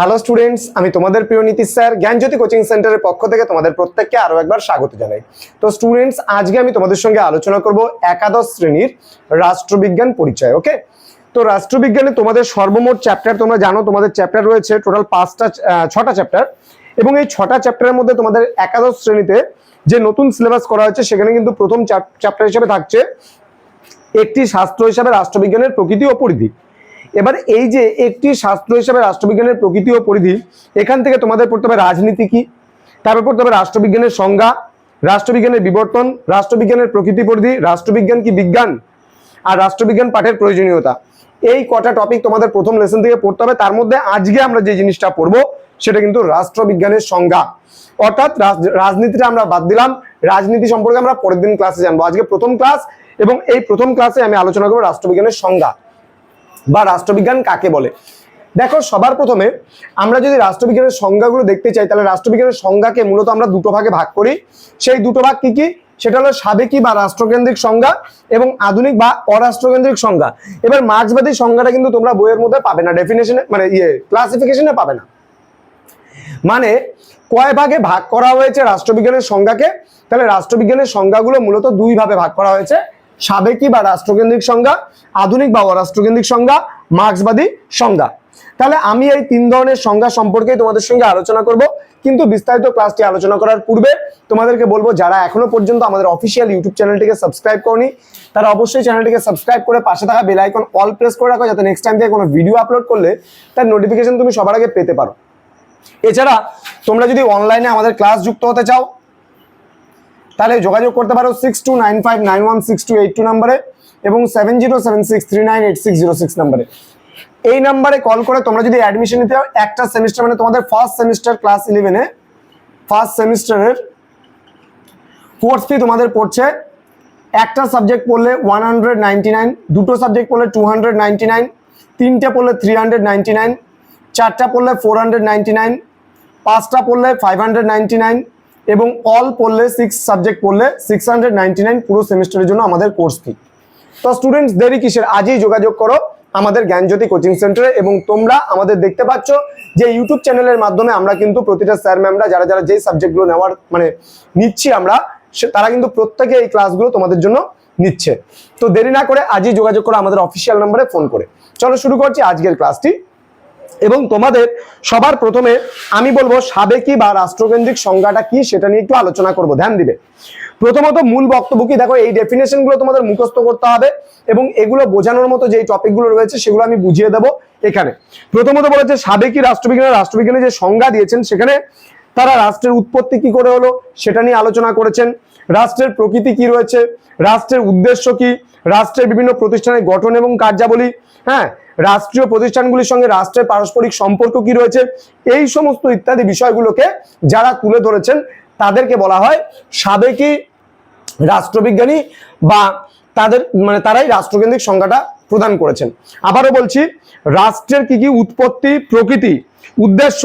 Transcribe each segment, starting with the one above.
Hello students আমি তোমাদের প্রিয় নীতিশ স্যার, জ্ঞানজ্যোতি কোচিং সেন্টারের পক্ষ থেকে তোমাদের প্রত্যেককে আরও একবার স্বাগত জানাই। তো স্টুডেন্টস আজকে আমি তোমাদের সঙ্গে আলোচনা করব একাদশ শ্রেণির রাষ্ট্রবিজ্ঞান পরিচয় ওকে তো রাষ্ট্রবিজ্ঞানে তোমাদের সর্বমোট চ্যাপ্টার তোমরা জানো, তোমাদের চ্যাপ্টার রয়েছে টোটাল পাঁচটা ছটা চ্যাপ্টার এবং এই ছটা চ্যাপ্টারের মধ্যে তোমাদের একাদশ শ্রেণীতে যে নতুন সিলেবাস করা হয়েছে, সেখানে কিন্তু প্রথম চ্যাপ্টার হিসেবে থাকছে একটি শাস্ত্র হিসাবে রাষ্ট্রবিজ্ঞানের প্রকৃতি ও পরিধি। এবার এই যে একটি শাস্ত্র হিসাবে রাষ্ট্রবিজ্ঞানের প্রকৃতি ও পরিধি, এখান থেকে তোমাদের পড়তে হবে রাজনীতি কি? তারপর পড়তে হবে রাষ্ট্রবিজ্ঞানের সংজ্ঞা, রাষ্ট্রবিজ্ঞানের বিবর্তন, রাষ্ট্রবিজ্ঞানের প্রকৃতি পরিধি, রাষ্ট্রবিজ্ঞান কি বিজ্ঞান? আর রাষ্ট্রবিজ্ঞান পাঠের প্রয়োজনীয়তা। এই কটা টপিক তোমাদের প্রথম লেসন থেকে পড়তে হবে, তার মধ্যে আজকে আমরা যে জিনিসটা পড়ব, সেটা কিন্তু রাষ্ট্রবিজ্ঞানের সংজ্ঞা। অর্থাৎ রাজ- রাজনীতিটা আমরা বাদ দিলাম, রাজনীতি সম্পর্কে আমরা পরের দিন ক্লাসে জানব। আজকে প্রথম ক্লাস এবং এই প্রথম ক্লাসে আমি আলোচনা করব রাষ্ট্রবিজ্ঞানের সংজ্ঞা। বা রাষ্ট্রবিজ্ঞান কাকে বলে? দেখো, সবার প্রথমে আমরা যদি রাষ্ট্রবিজ্ঞানের সংজ্ঞাগুলো দেখতে চাই, তাহলে রাষ্ট্রবিজ্ঞানের সংজ্ঞাকে মূলত আমরা দুটো ভাগে ভাগ করি। সেই দুটো ভাগ কি কি? সেটা হলো সাবেকি বা রাষ্ট্রকেন্দ্রিক সংজ্ঞা এবং আধুনিক বা অরাষ্ট্রকেন্দ্রিক সংজ্ঞা। এবার মার্ক্সবাদী সংজ্ঞাটা কিন্তু তোমরা বইয়ের মধ্যে পাবে না ডেফিনেশনে মানে ইয়ে ক্লাসিফিকেশনে পাবে না। মানে কয় ভাগে ভাগ করা হয়েছে রাষ্ট্রবিজ্ঞানের সংজ্ঞাকে? তাহলে রাষ্ট্রবিজ্ঞানের সংজ্ঞাগুলো মূলত দুই ভাবে ভাগ করা হয়েছে। সাবেকি বা রাষ্ট্রকেন্দ্রিক সংজ্ঞা, আধুনিক বা অরাষ্ট্রকেন্দ্রিক সংজ্ঞা, মার্ক্সবাদী সংজ্ঞা। তাহলে আমি এই তিন ধরনের সংজ্ঞা সম্পর্কেই তোমাদের সঙ্গে আলোচনা করব, কিন্তু বিস্তারিত ক্লাসটি আলোচনা করার পূর্বে তোমাদেরকে বলব, যারা এখনও পর্যন্ত আমাদের অফিসিয়াল ইউটিউব চ্যানেলটিকে সাবস্ক্রাইব করনি, তারা অবশ্যই চ্যানেলটিকে সাবস্ক্রাইব করে পাশে থাকা বেল আইকন অল প্রেস করে রাখো, যাতে নেক্সট টাইম থেকে কোনো ভিডিও আপলোড করলে তার নোটিফিকেশন তুমি সবার আগে পেতে পারো। এছাড়া তোমরা যদি অনলাইনে আমাদের ক্লাস যুক্ত হতে চাও তাহলে যোগাযোগ করতে পারো six two nine five nine one six two eight two নাম্বারে এবং seven zero seven six three nine eight six zero six নাম্বারে। এই নাম্বারে কল করে তোমরা যদি অ্যাডমিশন নিতে চাও, একটা সেমিস্টার মানে তোমাদের ফার্স্ট সেমিস্টার ক্লাস ইলেভেনে ফার্স্ট সেমিস্টারের কোর্স ফি তোমাদের পড়ছে। একটা সাবজেক্ট পড়লে ওয়ান হান্ড্রেড নাইনটি নাইন দুটো সাবজেক্ট পড়লে টু হান্ড্রেড নাইনটি নাইন তিনটে পড়লে থ্রি হান্ড্রেড নাইনটি নাইন চারটা পড়লে ফোর হান্ড্রেড নাইনটি নাইন পাঁচটা পড়লে ফাইভ হান্ড্রেড নাইনটি নাইন এবং অল পড়লে সিক্স সাবজেক্ট পড়লে সিক্স হান্ড্রেড নাইনটি নাইন পুরো সেমিস্টারের জন্য আমাদের কোর্স ফি তো স্টুডেন্টস দেরি কিসের? আজই যোগাযোগ করো আমাদের জ্ঞানজ্যোতি কোচিং সেন্টারে এবং তোমরা আমাদের দেখতে পাচ্ছ যে ইউটিউব চ্যানেলের মাধ্যমে আমরা কিন্তু প্রতিটা স্যার ম্যামরা যারা যারা যেই সাবজেক্টগুলো নেওয়ার মানে নিচ্ছি আমরা তারা কিন্তু প্রত্যেকে এই ক্লাসগুলো তোমাদের জন্য নিচ্ছে। তো দেরি না করে আজই যোগাযোগ করো আমাদের অফিসিয়াল নাম্বারে ফোন করে। চলো শুরু করছি আজকের ক্লাসটি এবং তোমাদের সবার প্রথমে আমি বলব সাবেকি বা রাষ্ট্রকেন্দ্রিক সংজ্ঞাটা কি সেটা নিয়ে একটু আলোচনা করব, ধ্যান দিবে। প্রথমত মূল বক্তব্য কি? দেখো, এই ডেফিনেশনগুলো তোমাদের মুখস্থ করতে হবে এবং এগুলো বোঝানোর মতো যেই টপিকগুলো রয়েছে সেগুলো আমি বুঝিয়ে দেবো এখানে। প্রথমত বলেছে সাবেকি রাষ্ট্রবিজ্ঞানের রাষ্ট্রবিজ্ঞানের যে সংজ্ঞা দিয়েছেন সেখানে তারা রাষ্ট্রের উৎপত্তি কি করে হলো সেটা নিয়ে আলোচনা করেছেন। রাষ্ট্রের প্রকৃতি কি রয়েছে? রাষ্ট্রের উদ্দেশ্য কি? রাষ্ট্রের বিভিন্ন প্রতিষ্ঠানের গঠন এবং কার্যাবলী। হ্যাঁ রাষ্ট্রীয় প্রতিষ্ঠানগুলির সঙ্গে রাষ্ট্রের পারস্পরিক সম্পর্ক কি রয়েছে, এই সমস্ত ইত্যাদি বিষয়গুলোকে যারা তুলে ধরেছেন, তাদেরকে বলা হয় সাবেকি রাষ্ট্রবিজ্ঞানী বা তাদের মানে তারাই রাষ্ট্রকেন্দ্রিক সংজ্ঞাটা প্রদান করেছেন। আবারও বলছি, রাষ্ট্রের কি কি উৎপত্তি, প্রকৃতি, উদ্দেশ্য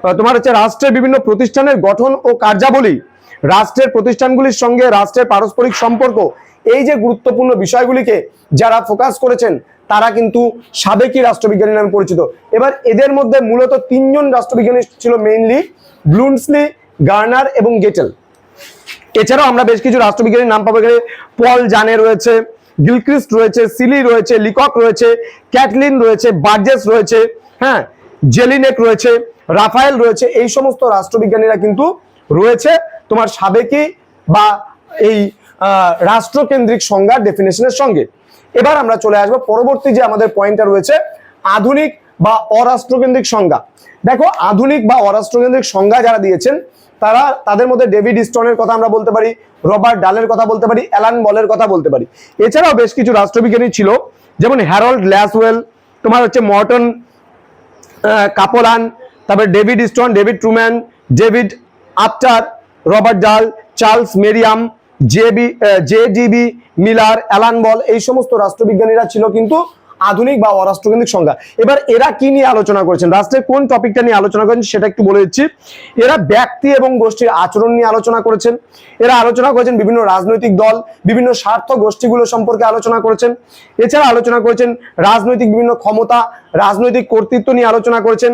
তোমার হচ্ছে রাষ্ট্রের বিভিন্ন প্রতিষ্ঠানের গঠন ও কার্যাবলী, রাষ্ট্রের প্রতিষ্ঠানগুলির সঙ্গে রাষ্ট্রের পারস্পরিক সম্পর্ক, এই যে গুরুত্বপূর্ণ বিষয়গুলিকে যারা ফোকাস করেছেন তারা কিন্তু সাবেকি রাষ্ট্রবিজ্ঞানী নামে পরিচিত। এবার এদের মধ্যে মূলত তিনজন রাষ্ট্রবিজ্ঞানী ছিল মেইনলি ব্লুন্সলি গার্নার এবং গেটেল। এছাড়াও আমরা বেশ কিছু রাষ্ট্রবিজ্ঞানীর নাম পাবো এখানে। পল জানে রয়েছে, গিলক্রিস্ট রয়েছে, সিলি রয়েছে, লিকক রয়েছে, ক্যাটলিন রয়েছে, বার্জেস রয়েছে হ্যাঁ জেলিনেক রয়েছে, রাফায়েল রয়েছে, এই সমস্ত রাষ্ট্রবিজ্ঞানীরা কিন্তু রয়েছে তোমার সাবেকি বা এই রাষ্ট্রকেন্দ্রিক সংজ্ঞার ডেফিনেশনের সঙ্গে। এবার আমরা চলে আসব পরবর্তী যে আমাদের পয়েন্টটা রয়েছে, আধুনিক বা অরাষ্ট্রকেন্দ্রিক সংজ্ঞা। দেখো, আধুনিক বা অরাষ্ট্রকেন্দ্রিক সংজ্ঞা যারা দিয়েছেন, তারা তাদের মধ্যে ডেভিড স্টোনের কথা আমরা বলতে পারি, রবার্ট ডালের কথা বলতে পারি, অ্যালান বলের কথা বলতে পারি। এছাড়াও বেশ কিছু রাষ্ট্রবিজ্ঞানী ছিল, যেমন হ্যারল্ড ল্যাসওয়েল, তোমার হচ্ছে মর্টন কাপলান, তারপরে David Stone David Truman, David Apter, Robert Dahl, Charles Merriam JB J DB Miller, Alan Ball, এই সমস্ত রাষ্ট্রবিজ্ঞানীরা ছিল কিন্তু আধুনিক বা অরাষ্ট্রকেন্দ্রিক সংজ্ঞা। এবার এরা কি নিয়ে আলোচনা করেছেন? রাষ্ট্রের কোন টপিকটা নিয়ে আলোচনা করেছেন সেটা একটু বলে দিচ্ছি। এরা ব্যক্তি এবং গোষ্ঠীর আচরণ নিয়ে আলোচনা করেছেন। এরা আলোচনা করেছেন বিভিন্ন রাজনৈতিক দল, বিভিন্ন স্বার্থ গোষ্ঠীগুলো সম্পর্কে আলোচনা করেছেন। এছাড়া আলোচনা করেছেন রাজনৈতিক বিভিন্ন ক্ষমতা, রাজনৈতিক কর্তৃত্ব নিয়ে আলোচনা করেছেন।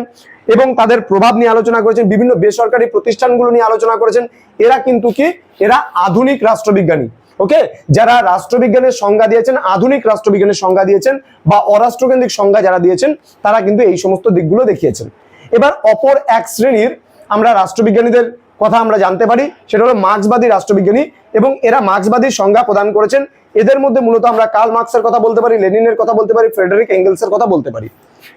এবং তাদের প্রভাব নিয়ে আলোচনা করেছেন, বিভিন্ন বেসরকারি প্রতিষ্ঠানগুলো নিয়ে আলোচনা করেছেন, এরা কিন্তু কি? এরা আধুনিক রাষ্ট্রবিজ্ঞানী, ওকে? যারা রাষ্ট্রবিজ্ঞানের সংজ্ঞা দিয়েছেন, আধুনিক রাষ্ট্রবিজ্ঞানের সংজ্ঞা দিয়েছেন বা অরাষ্ট্রকেন্দ্রিক সংজ্ঞা যারা দিয়েছেন, তারা কিন্তু এই সমস্ত দিকগুলো দেখিয়েছেন। এবার অপর এক শ্রেণির আমরা রাষ্ট্রবিজ্ঞানীদের কথা আমরা জানতে পারি, সেটা হলো মার্ক্সবাদী রাষ্ট্রবিজ্ঞানী এবং এরা মার্ক্সবাদীর সংজ্ঞা প্রদান করেছেন এদের মধ্যে মূলত আমরা কার্ল মার্কসের কথা বলতে পারি, লেনিনের কথা বলতে পারি, ফ্রেডারিক এঙ্গেলসের কথা বলতে পারি।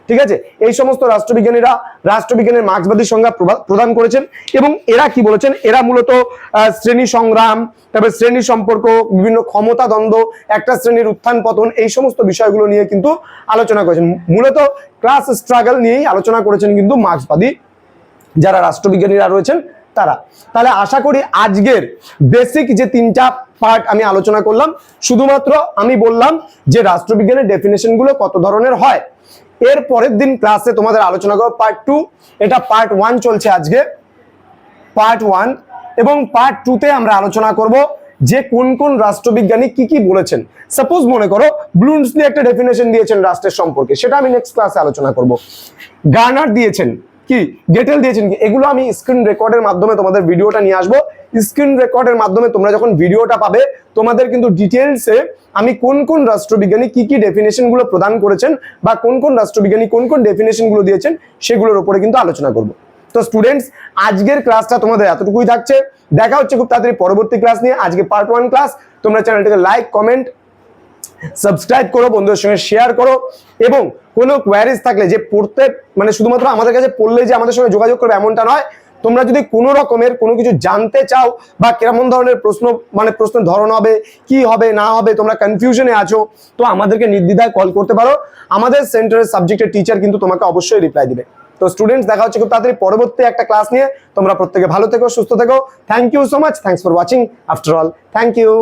ঠিক আছে? এই সমস্ত রাষ্ট্রবিজ্ঞানীরা রাষ্ট্রবিজ্ঞানের মার্ক্সবাদী সংজ্ঞা প্রদান করেছেন এবং এরা কি বলেছেন? এরা মূলত শ্রেণি সংগ্রাম, তারপরে শ্রেণি সম্পর্ক, বিভিন্ন ক্ষমতা দ্বন্দ্ব, একটা শ্রেণির উত্থান পতন, এই সমস্ত বিষয়গুলো নিয়ে কিন্তু আলোচনা করেছেন। মূলত ক্লাস স্ট্রাগল নিয়েই আলোচনা করেছেন কিন্তু মার্ক্সবাদী যারা রাষ্ট্রবিজ্ঞানীরা রয়েছেন তারা। তাহলে আশা করি আজকের বেসিক যে তিনটা পার্ট আমি আলোচনা করলাম, শুধুমাত্র আমি বললাম যে রাষ্ট্রবিজ্ঞানের ডেফিনেশনগুলো কত ধরনের হয়। এর পরের দিন ক্লাসে তোমাদের আলোচনা করব পার্ট টু এটা পার্ট ওয়ান চলছে আজকে। পার্ট ওয়ান এবং পার্ট টুতে আমরা আলোচনা করব যে কোন কোন রাষ্ট্রবিজ্ঞানী কি কি বলেছেন। সাপোজ মনে করো ব্লুমসলি একটা ডেফিনেশন দিয়েছেন রাষ্ট্রের সম্পর্কে, সেটা আমি নেক্সট ক্লাসে আলোচনা করব। গার্নার দিয়েছেন। কি? গেটেল দিয়েছেন কি? এগুলো আমি স্ক্রিন রেকর্ডের মাধ্যমে তোমাদের ভিডিওটা নিয়ে আসব। স্ক্রিন রেকর্ডের মাধ্যমে তোমরা যখন ভিডিওটা পাবে, তোমাদের কিন্তু ডিটেলসে আমি কোন কোন রাষ্ট্রবিজ্ঞানী কি কি ডেফিনেশনগুলো প্রদান করেছেন বা কোন কোন রাষ্ট্রবিজ্ঞানী কোন কোন ডেফিনেশনগুলো দিয়েছেন, সেগুলোর উপরে কিন্তু আলোচনা করব। তো স্টুডেন্টস আজকের ক্লাসটা তোমাদের এতটুকুই থাকছে। দেখা হচ্ছে খুব তাড়াতাড়ি পরবর্তী ক্লাস নিয়ে। আজকে পার্ট ওয়ান ক্লাস তোমরা চ্যানেলটাকে লাইক কমেন্ট সাবস্ক্রাইব করো, বন্ধুদের সঙ্গে শেয়ার করো এবং কোনো কোয়ারিজ থাকলে যে পড়তে মানে শুধুমাত্র আমাদের কাছে পড়লেই যে আমাদের সঙ্গে যোগাযোগ করবে এমনটা নয়, তোমরা যদি কোনো রকমের কোনো কিছু জানতে চাও বা কেমন ধরনের প্রশ্ন মানে প্রশ্নের ধরন হবে, কি হবে, না হবে, তোমরা কনফিউশনে আছো, তো আমাদেরকে নির্দ্বিধায় কল করতে পারো। আমাদের সেন্টারের সাবজেক্টের টিচার কিন্তু তোমাকে অবশ্যই রিপ্লাই দিবে। তো স্টুডেন্টস দেখা হচ্ছে খুব তাড়াতাড়ি পরবর্তী একটা ক্লাস নিয়ে। তোমরা প্রত্যেকে ভালো থেকো, সুস্থ থেকো। Thank you so much thanks for watching after all thank you